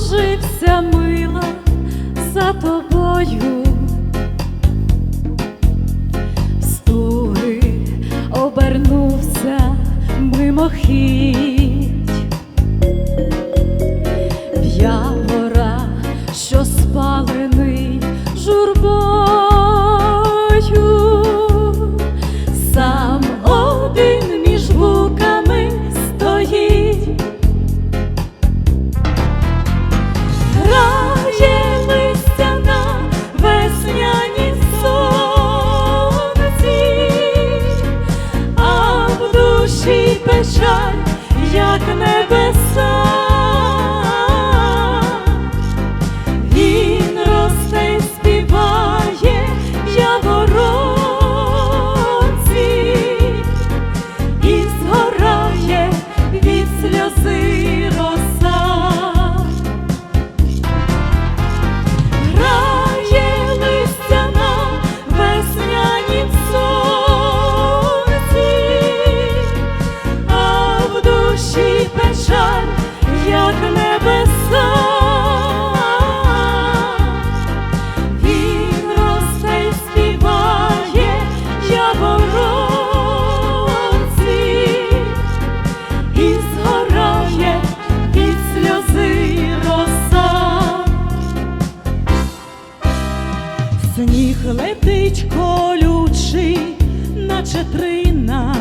Кружився мила за тобою, стуги обернувся мимохідь, в'явора, що печаль, як небеса. летить колючий, наче трина.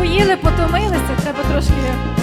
поїли, потомилися, треба трошки.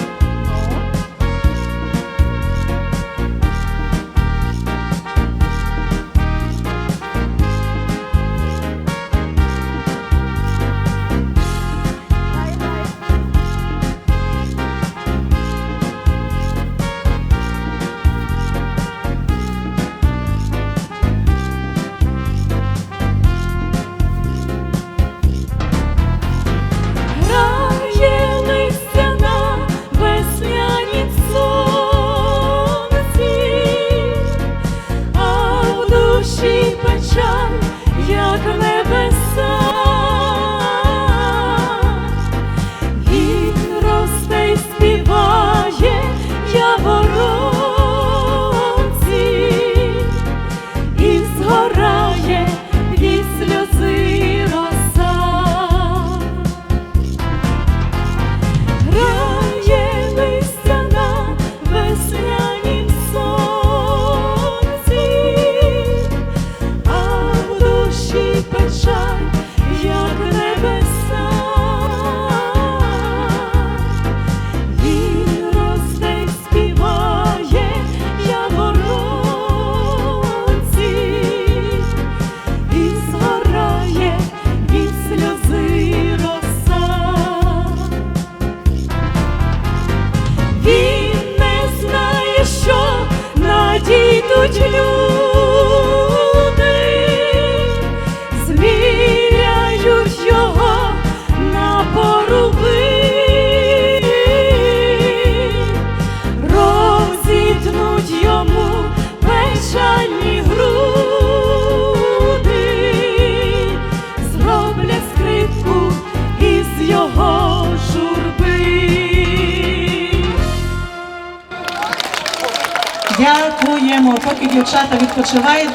Поки дівчата відпочивають,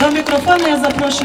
до мікрофону я запрошую.